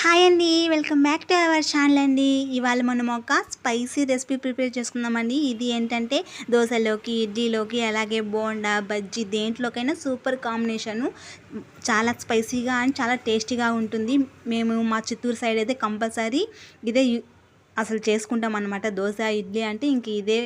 Hi అండి welcome back to our channel అండి. ఇవాళ మనం ఒక స్పైసీ రెసిపీ ప్రిపేర్ చేసుకుందామండి. ఇది ఏంటంటే దోశలోకి ఇడ్లీలోకి అలాగే బోండా బజ్జీ దేంట్లోకైనా సూపర్ కాంబినేషను. చాలా స్పైసీగా అండ్ చాలా టేస్టీగా ఉంటుంది. మేము మా చిత్తూరు సైడ్ అయితే కంపల్సరీ ఇదే అసలు చేసుకుంటాం అనమాట దోశ ఇడ్లీ అంటే ఇంక ఇదే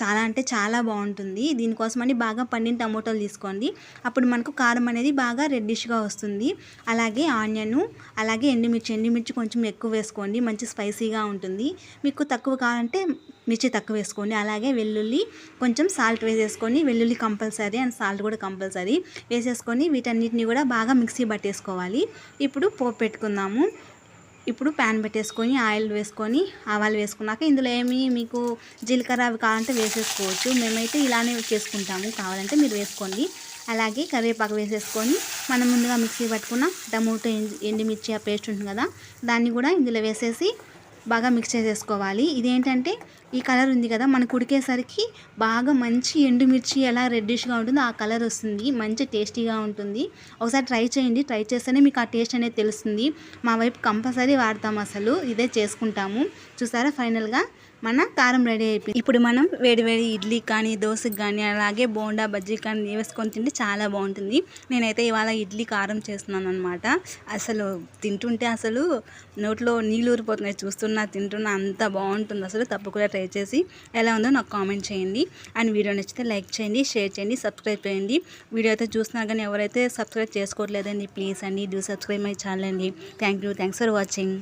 చాలా అంటే చాలా బాగుంటుంది. దీనికోసమని బాగా పండిన టమోటాలు తీసుకోండి. అప్పుడు మనకు కారం అనేది బాగా రెడ్డిష్గా వస్తుంది. అలాగే ఆనియను అలాగే ఎండుమిర్చి ఎండుమిర్చి కొంచెం ఎక్కువ వేసుకోండి. మంచి స్పైసీగా ఉంటుంది. మీకు తక్కువ కావాలంటే మిర్చి తక్కువ వేసుకోండి. అలాగే వెల్లుల్లి కొంచెం సాల్ట్ వేసేసుకొని వెల్లుల్లి కంపల్సరీ అండ్ సాల్ట్ కూడా కంపల్సరీ వేసేసుకొని వీటన్నిటిని కూడా బాగా మిక్సీ పట్టేసుకోవాలి. ఇప్పుడు పోపు పెట్టుకుందాము. ఇప్పుడు ప్యాన్ పెట్టేసుకొని ఆయిల్ వేసుకొని ఆవాలు వేసుకున్నాక ఇందులో ఏమి మీకు జీలకర్ర అవి కావాలంటే వేసేసుకోవచ్చు. మేమైతే ఇలానే చేసుకుంటాము. కావాలంటే మీరు వేసుకోండి. అలాగే కరివేపాకు వేసేసుకొని మనం ముందుగా మిక్సీ పట్టుకున్న టమోటో ఎండుమిర్చి ఆ పేస్ట్ ఉంటుంది కదా దాన్ని కూడా ఇందులో వేసేసి బాగా మిక్స్ చేసేసుకోవాలి. ఇదేంటంటే ఈ కలర్ ఉంది కదా మనకు ఉడికేసరికి బాగా మంచి ఎండుమిర్చి ఎలా రెడ్డిష్గా ఉంటుందో ఆ కలర్ వస్తుంది. మంచి టేస్టీగా ఉంటుంది. ఒకసారి ట్రై చేయండి. ట్రై చేస్తేనే మీకు ఆ టేస్ట్ అనేది తెలుస్తుంది. మా వైపు కంపల్సరీ వాడతాం అసలు. ఇదే చేసుకుంటాము. చూసారా? ఫైనల్గా మన కారం రెడీ అయిపోయింది. ఇప్పుడు మనం వేడి వేడి ఇడ్లీ కానీ దోశకి కానీ అలాగే బోండా బజ్జీ కానీ వేసుకొని తింటే చాలా బాగుంటుంది. నేనైతే ఇవాళ ఇడ్లీ కారం చేస్తున్నాను అనమాట అసలు తింటుంటే అసలు నోట్లో నీళ్ళు ఊరిపోతున్నాయి. చూస్తున్నా తింటున్నా అంత బాగుంటుంది. అసలు తప్పకుండా ట్రై చేసి ఎలా ఉందో నాకు కామెంట్ చేయండి. అండ్ వీడియో నచ్చితే లైక్ చేయండి షేర్ చేయండి సబ్స్క్రైబ్ చేయండి. వీడియో అయితే చూస్తున్నా కానీ ఎవరైతే సబ్స్క్రైబ్ చేసుకోవట్లేదండి ప్లీజ్ అండి డూ సబ్స్క్రైబ్ మై ఛానల్ అండి. Thank you. Thanks for watching.